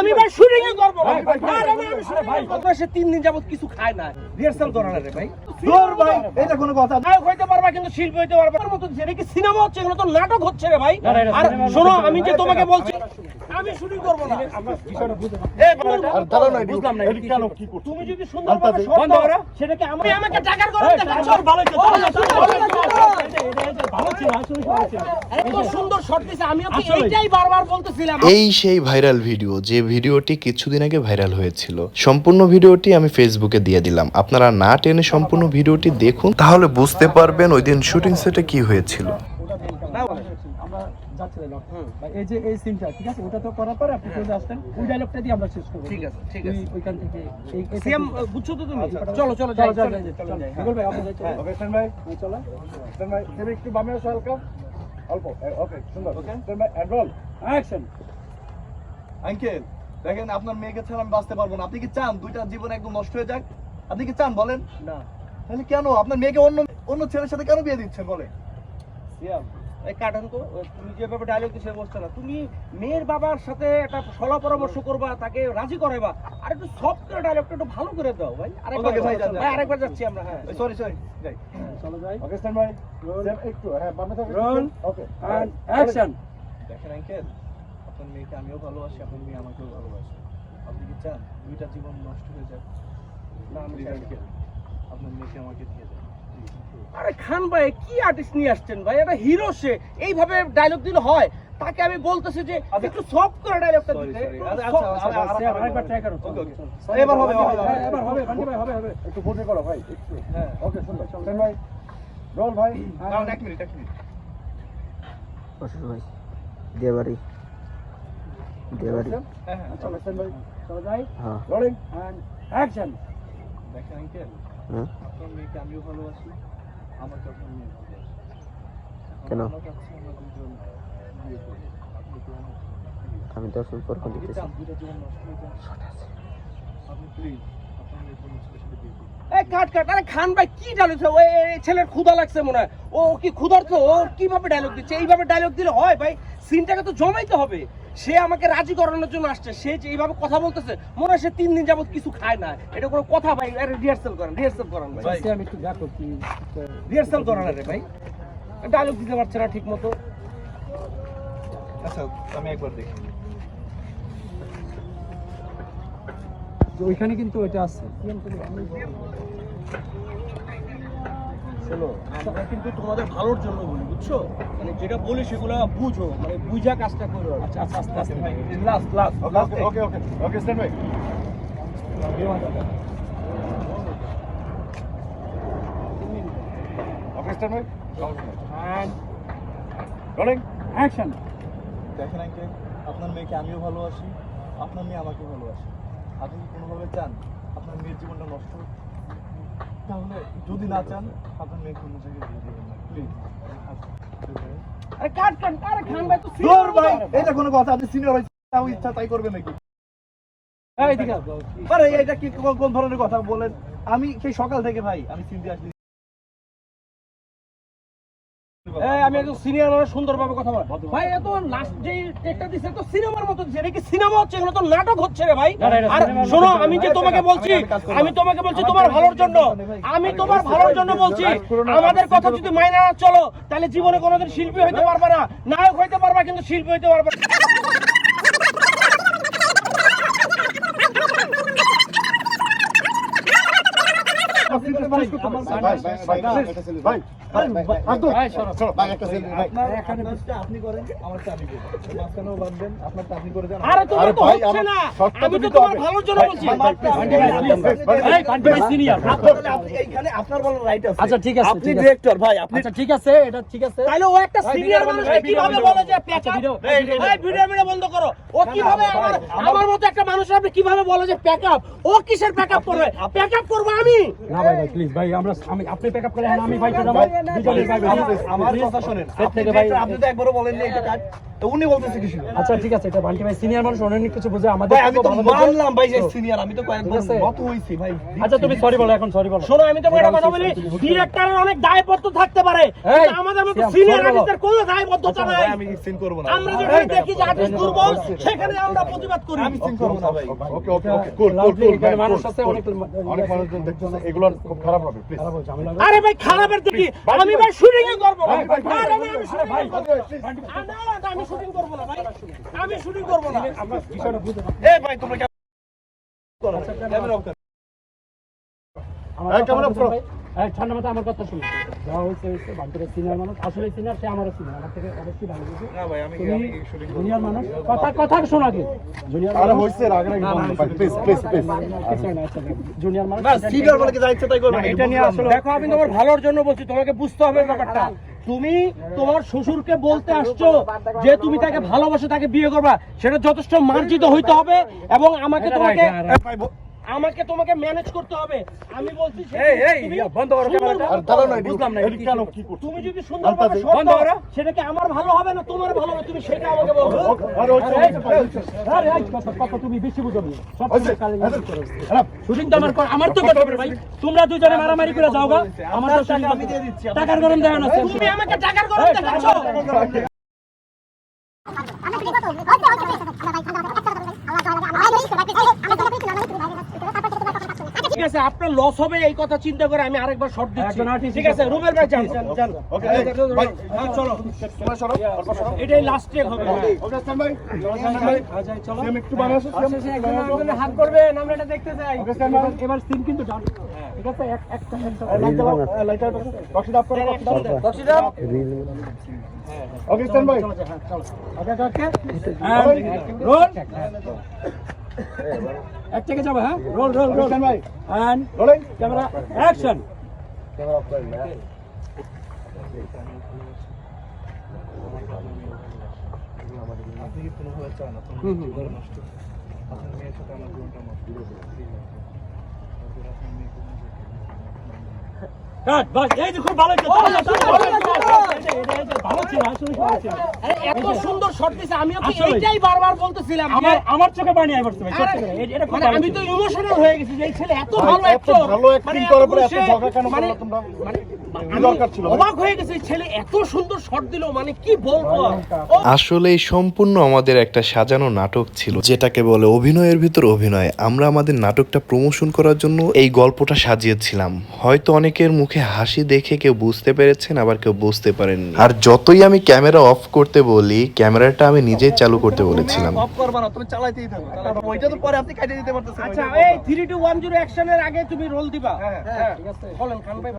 আমি ভাই শুটিং এ করব? ভাই তিন দিন যাবত কিছু খায় না। রিহার্সাল করে রে ভাই। দূর ভাই এটা কোনো কথা। নায়ক হইতে পারবা কিন্তু শিল্পী হইতে পারবা। তার মতো যেটা কি সিনেমা হচ্ছে এগুলো তো নাটক হচ্ছে রে ভাই। আর শোনো আমি যে তোমাকে বলছি আমি শুটিং করব না। আর দাঁড়াও না, বুঝলাম না, এটা কেন, কি করছ? তুমি যদি সুন্দরভাবে করো। সেটাকে আমি আমাকে টাকার দেখাচ্ছ। ভালো এত সুন্দর শর্ট দিছে আমি ওকে এইটাই বারবার বলতেছিলাম। এই সেই ভাইরাল ভিডিও যে ভিডিওটি কিছুদিন আগে ভাইরাল হয়েছিল সম্পূর্ণ ভিডিওটি আমি ফেসবুকে দিয়ে দিলাম। আপনারা না টেনে সম্পূর্ণ ভিডিওটি দেখুন তাহলে বুঝতে পারবেন ওই দিন শুটিং সেটে কি হয়েছিল। আমরা এই যে এই সিনটা ঠিক আছে? ওটা তো করার পরে আপনি চলে আসতেন ওই ডায়লগটা দিয়ে আমরা শেষ করব। ঠিক আছে, ঠিক আছে। ওইখান থেকে এই এই সিএম বুঝছ তো তুমি? আচ্ছা, চলো চলো চলো চলো চলো চলো যাই চলো ভাই আপনি চলো ওকে স্ট্যান্ড ভাই। চলো। স্ট্যান্ড ভাই তুমি একটু বামে আসো হালকা। অল্প ওকে সুন্দর। Okay stand by and roll action uncle দেখেন আপনার মেয়েকে ছাড়া আমি বাঁচতে পারব না। আপনি কি চান দুইটা জীবন একদম নষ্ট হয়ে যাক? আপনি কি চান বলেন? না। তাহলে কেন? আপনার মেয়েকে অন্য অন্য ছেলের সাথে কেন বিয়ে দিচ্ছেন বলে? সিয়াম কাটান তো তুমি যেভাবে ডায়লগ দিছে বসছে না তুমি মেয়ের বাবার সাথে একটা সলা পরামর্শ করবা তাকে রাজি করাইবা আর একটু সফট করে ডায়লগটা একটু ভালো করে দাও ভাই। আরেকবার ভাই, আরেকবার যাচ্ছি আমরা হ্যাঁ। সরি সরি যাই। চলো যাই। ওকে স্ট্যান্ড ভাই একটু হ্যাঁ বামে থাকো Roll. ওকে। অ্যান্ড অ্যাকশন দেখেন আঙ্কেল আপনার মেয়েকে আমিও ভালোবাসি আপনার মেয়ে আমাকেও ভালোবাসে। আপনি কি চান? দুইটা জীবন নষ্ট হয়ে যাক? না আমি চাই আপনার মেয়েকে আমাকে দিয়ে আরে খান ভাই কি আর্টিস্ট নিয়ে আসছেন ভাই? এটা হিরো সে। এইভাবে ডায়লগ দিলে হয়। তাকে আমি বলতেছি যে একটু সফট করে ডায়লগটা দিতে। আচ্ছা, আচ্ছা, আচ্ছা, আচ্ছা, আরেকবার ট্রাই করো. এবার হবে, চলো, হবে, হবে। এবার হবে ভাই হবে হবে একটু ফোটে করো ভাই হ্যাঁ। ওকে সুন্দর স্ট্যান্ড ভাই রোল ভাই দাঁড়ান এক মিনিট এক মিনিট শ্বশুর ভাই দিয়ে বাড়ি হ্যাঁ হ্যাঁ। চলো স্ট্যান্ড ভাই চলো যাই। হ্যাঁ। রোলিং অ্যান্ড অ্যাকশন দেখেন আঙ্কেল আপনার মেয়েকে আমিও ভালোবাসি আমাকে আপনার মেয়ে ভালোবাসে। কেন? আমি হয়ে কাট কাট আরে খান ভাই কি ডায়লগ ওই ছেলের ক্ষুধা লাগছে মনে হয়। ও কি ক্ষুধার্ত? ও কীভাবে ডায়লগ দিচ্ছে? এইভাবে ডায়লগ দিলে হয় ভাই? সিনটাকে তো জমাইতে হবে। সে আমাকে রাজি করানোর জন্য আসছে। সে যে এইভাবে কথা বলতেছে মনে হয় সে তিন দিন যাবত কিছু খায় না। এটা কোনো কথা ভাই আরে রিহার্সাল করেন রিহার্সাল করেন ভাই। আমি একটু দেখো কি রিহার্সাল করেন আরে ভাই। ডায়লগ দিতে পারছে না ঠিক মতো আচ্ছা আমি একবার দেখি। ওইখানে কিন্তু ওইটা আছে। শোনো আমরা কিন্তু তোমাদের ভালোর জন্য বলি বুঝছ? মানে যেটা বলি সেগুলো বুঝো মানে বুঝা কাজটা করো আচ্ছা আচ্ছা আস্তে আস্তে last last okay okay okay okay stand by okay stand by and rolling action দেখেন আঙ্কেল আপনার মেয়েকে আমিও ভালোবাসি আপনার মেয়ে আমাকে ভালোবাসে। আপনি কি কোনোভাবে চান আপনার মেয়ের জীবনটা নষ্ট হোক? তাহলে যদি না চান আপনার মেয়েকে দিয়ে দিবেন প্লিজ আরে কাট কাট আরে খান ভাই তো দূর ভাই এটা কোনো কথা আপনি সিনিয়র হয়েছে তাও ইচ্ছা তাই করবে নাকি? আসো। আরে এটা কি কোন ধরনের কথা বলেন? আমি সেই সকাল থেকে ভাই আমি চিন্তা আসছি আমি একদম সিনিয়র মানে সুন্দরভাবে কথা বল ভাই এত লাস্ট যে টেকটা দিছে তো সিনেমার মতো দিছে এটা কি সিনেমা হচ্ছে এগুলো তো নাটক হচ্ছে রে ভাই না, না, এটা আর শোনো আমি যে তোমাকে বলছি আমি তোমাকে তোমার ভালোর জন্য আমি তোমার ভালোর জন্য বলছি আমাদের কথা যদি মাইনা না চলো তাহলে জীবনে কোনোদিন শিল্পী হইতে পারবে না নায়ক হইতে পারবা কিন্তু শিল্পী হইতে পারবে না। ভাই ভাই করি করে করে। তাহলে আচ্ছা, ঠিক আছে, আপনি ডিরেক্টর ভাই আপনি আচ্ছা ঠিক আছে এটা ঠিক আছে তাইলে ও একটা সিনিয়র মানুষ বন্ধ, কীভাবে বলে যে প্যাকআপ আচ্ছা, ভিডিও, ভিডিও বন্ধ করো ও কীভাবে আমার আমার মতো একটা মানুষ আপনি কীভাবে বলে যে প্যাকআপ ও কিসের প্যাকআপ করবে প্যাকআপ করব আমি না ভাই ভাই প্লিজ ভাই আমরা আমি আপনি পিকআপ করেন আমি ভাই আমার কথা শোনেন। আপনি তো একবারও বলেননি এটা। কাজ তো উনি বলতেছে কিছু আচ্ছা ঠিক আছে এটা বান্টি ভাই সিনিয়র মানুষ অনেক কিছু বুঝে আমাদের ভাই আমি তো মানলাম ভাই যে সিনিয়র আমি তো কয়েকবার আছে? হইছি ভাই। আচ্ছা তুমি সরি বলো এখন সরি বলো। শোনো আমি তোমাকে একটা কথা বলি ডিরেক্টরের অনেক দায়বদ্ধ থাকতে পারে আমাদের মতো সিনিয়র আর্টিস্টের কোনো দায়বদ্ধতা নাই। আমি সিন করব না। আমরা যেখানে দেখি যে আর্টিস্ট দুর্বল সেখানে আমরা প্রতিবাদ করি। আমি সিন করব না ভাই। ওকে ওকে ওকে কুল কুল কুল মানুষ আছে অনেক অনেক মানুষজন দেখতেছে এগুলো খুব খারাপ হবে প্লিজ খারাপ হচ্ছে, ঝামেলা হবে। আরে ভাই খারাপের দিকে আমি ভাই। শুটিং এ করব না ভাই, ভাই, ভাই, আরে ভাই, আমি শুটিং ভাই, না আরে না, না, আমি শুটিং করব না ভাই। আমি শুটিং করব না। আমরা বিষয়টা বুঝতে পারছি। এই ভাই তোমরা ক্যামেরা অফ আমার এই, কথা ক্যামেরা বুঝুন pro। ভাই। এই, ঠান্ডা মাথায় আমার কথা শুনুন। যা হয়েছে হয়েছে বান্টির সিনিয়র মানুষ আসলে সিনিয়র সে আমারও সিনিয়র আমার থেকে অবশ্যই ভালো বুঝে না ভাই আমি তুমি আমি শুটিং জুনিয়র মানুষ। কথা কথা শোনো আগে। জুনিয়র আরে হইছে রাগ রাগ প্লিজ প্লিজ প্লিজ জুনিয়র মানুষ বাস সিনিয়র বলে কি যা তাই করবে এটা নিয়ে আসলে দেখো আমি তোমার ভালোর জন্য বলছি তোমাকে বুঝতে হবে ব্যাপারটা। তুমি তোমার শ্বশুরকে বলতে আসছো যে তুমি তাকে ভালোবাসো তাকে বিয়ে করবা সেটা যথেষ্ট মার্জিত হইতে হবে এবং আমাকে তোমাকে আমাকে তোমাকে ম্যানেজ করতে হবে। আমি বলছি যে এই, এই, বন্ধ করো ক্যামেরাটা। আর দাঁড়াও না বুঝলাম না, এদিক কেন কি করছ তুমি যদি শর্ট বন্ধ করো। সেটা কি আমার ভালো হবে না তোমার ভালো হবে তুমি সেটা আমাকে বলো। আরে এই কথা কথা তুমি বেশি বুঝো না। সব কালে আরে, করো। শুটিং তো আমার কর- আমার তো করতে ভাই। তোমরা দুজনে মারামারি করে যাও গা। আমার তো টাকা আমি দিয়ে দিচ্ছি টাকার গরম দেয় না তুমি আমাকে টাকার গরম দেখাচ্ছ? ঠিক আছে আপনার লস হবে এই কথা চিন্তা করে আমি আরেকবার শর্ট দিচ্ছি। ঠিক আছে রুবেল ভাই যান চলো। এটাই লাস্ট টেক হবে। একটু সিএম হাত করবেন আমরা এটা দেখতে চাই। এবার সিন কিন্তু এক থেকে যাবে হ্যাঁ? Roll roll roll stand by rolling camera action আপনি কি কোনোভাবে চান আপনার নষ্ট? আপনার মেয়ের সাথে আমার জীবনটা নষ্ট। কাট বাস এই খুব ভালো এত সুন্দর দিছে। এইটাই বারবার বলতেছিলাম আমার আমার চোখে পানি ভাই মানে ভালো আমি তো ইমোশনাল হয়ে গেছি এই ছেলে এত ভালো এত ভালো acting করার পরে এত ঝগড়া কেন মানে তোমরা? মানে কি আমি দরকার ছিল ভাই? অবাক হয়ে গেছে এই ছেলে এত সুন্দর শট দিল মানে কি বলব আর? ও আসলে সম্পূর্ণ আমাদের একটা সাজানো নাটক ছিল যেটাকে বলে অভিনয়ের ভিতর অভিনয় আমরা আমাদের নাটকটা প্রমোশন করার জন্য এই গল্পটা সাজিয়েছিলাম হয়তো অনেকের মুখে হাসি দেখে কেউ বুঝতে পেরেছেন আবার কেউ বুঝতে পারেননি। আর যতই আমি ক্যামেরা অফ করতে বলি ক্যামেরাটা আমি নিজেই চালু করতে বলেছিলাম। অফ করবা না তুমি চালাইতেই থাকো। ওইটা তো পরে আপনি কাটিয়ে দিতে পারতেছেন। আচ্ছা এই থ্রি টু ওয়ান জিরো অ্যাকশনের আগে তুমি রোল দিবা। হ্যাঁ, হ্যাঁ ঠিক আছে। বলেন খান ভাই।